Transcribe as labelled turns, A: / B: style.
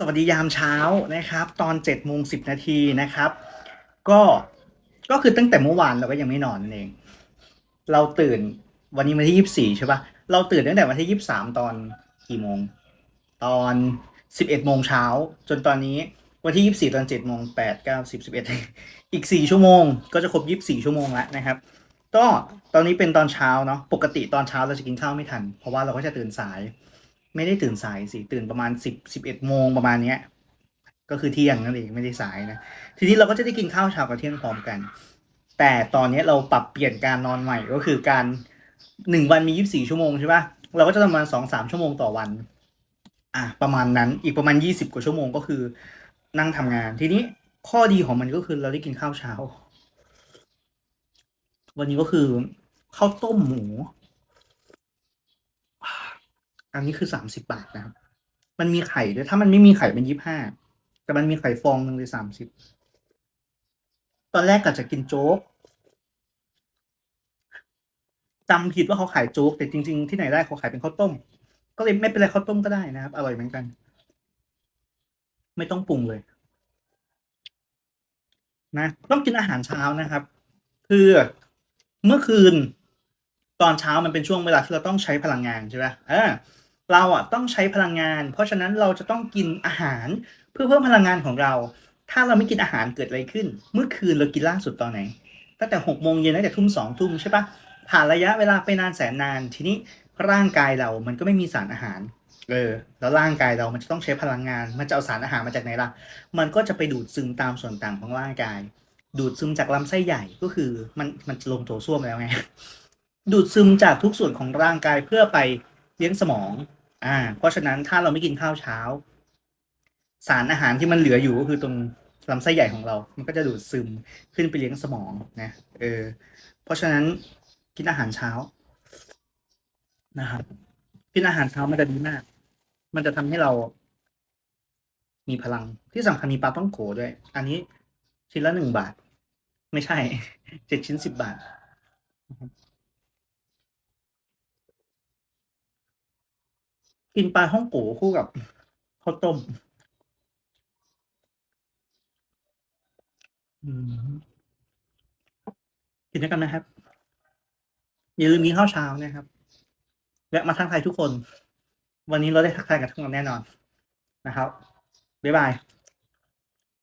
A: สวัสดียามเช้านะครับ ตอนเจ็ดโมงสิบนาทีนะครับ ก็ก็คือตั้งแต่เมื่อวานเราก็ยังไม่นอนนั่นเอง เราตื่นวันนี้วันที่ยี่สิบสี่ใช่ปะเราตื่นตั้งแต่วันที่ยี่สิบสามตอนกี่โมง ตอนสิบเอ็ดโมงเช้าจนตอนนี้วันที่ยี่สิบสี่ตอนเจ็ดโมงแปดเก้าสิบสิบเอ็ดอีกสี่ชั่วโมง ก็จะครบยี่สิบสี่ชั่วโมงแล้วนะครับ ก็ตอนนี้เป็นตอนเช้าเนาะปกติตอนเช้าเราจะกินข้าวไม่ทัน เพราะว่าเราก็จะตื่นสาย ไม่ได้ตื่นสายสิตื่นประมาณสิบสิบเอ็ดโมงประมาณเนี้ย ก็คือเที่ยงนั่นเองไม่ได้สายนะทีนี้เราก็จะได้กินข้าวเช้ากับเที่ยงพร้อมกัน แต่ตอนนี้เราปรับเปลี่ยนการนอนใหม่ก็คือการหนึ่งวันมียี่สิบสี่ชั่วโมงใช่ปะเราก็จะประมาณสองสามชั่วโมงต่อวัน อะประมาณนั้นอีกประมาณยี่สิบกว่าชั่วโมงก็คือนั่งทำงาน ทีนี้ข้อดีของมันก็คือเราได้กินข้าวเช้า วันนี้ก็คือข้าวต้มหมู อันนี้คือสามสิบบาทนะครับ มันมีไข่ด้วยถ้ามันไม่มีไข่เป็นยี่ห้าแต่มันมีไข่ฟองหนึ่งเลยสามสิบตอนแรกกะจะกินโจ๊กจำผิดว่าเขาขายโจ๊กแต่จริง ๆ ที่ไหนได้เขาขายเป็นข้าวต้ม ก็เลยไม่เป็นไรข้าวต้มก็ได้นะครับ อร่อยเหมือนกัน ไม่ต้องปรุงเลย นะ ต้องกินอาหารเช้านะครับ คือเมื่อคืน ตอนเช้ามันเป็นช่วงเวลาที่เราต้องใช้พลังงานใช่ไหมเออเราอะต้องใช้พลังงาน เพราะฉะนั้นเราจะต้องกินอาหารเพื่อเพิ่มพลังงานของเรา ถ้าเราไม่กินอาหารเกิดอะไรขึ้น เมื่อคืนเรากินล่าสุดตอนไหน ตั้งแต่หกโมงเย็นตั้งแต่ทุ่มสองทุ่มใช่ปะผ่านระยะเวลาไปนานแสนนาน ทีนี้ร่างกายเรามันก็ไม่มีสารอาหาร เออ แล้วร่างกายเรามันจะต้องใช้พลังงาน มันจะเอาสารอาหารมาจากไหนล่ะ มันก็จะไปดูดซึมตามส่วนต่างของร่างกาย ดูดซึมจากลำไส้ใหญ่ก็คือมันมันลงโถส้วมแล้วไง ดูดซึมจากทุกส่วนของร่างกายเพื่อไปเลี้ยงสมอง อ่า เพราะฉะนั้นถ้าเราไม่กินข้าวเช้า สารอาหารที่มันเหลืออยู่ก็คือตรงลำไส้ใหญ่ของเรา มันก็จะดูดซึมขึ้นไปเลี้ยงสมองนะ เออ เพราะฉะนั้นกินอาหารเช้านะครับ กินอาหารเช้ามันจะดีมาก มันจะทำให้เรา มีพลัง ที่สำคัญมีปลาต้องโกด้วย อันนี้ชิ้นละหนึ่งบาท ไม่ใช่ เจ็ดชิ้นสิบบาท กินปลาฮ่องโกคู่กับข้าวต้มอืมกินด้วยกันนะครับ อย่าลืมกินข้าวเช้านะครับแวะมาทักทายทุกคน วันนี้เราได้ทักทายกันทุกคนแน่นอนนะครับ บ๊ายบาย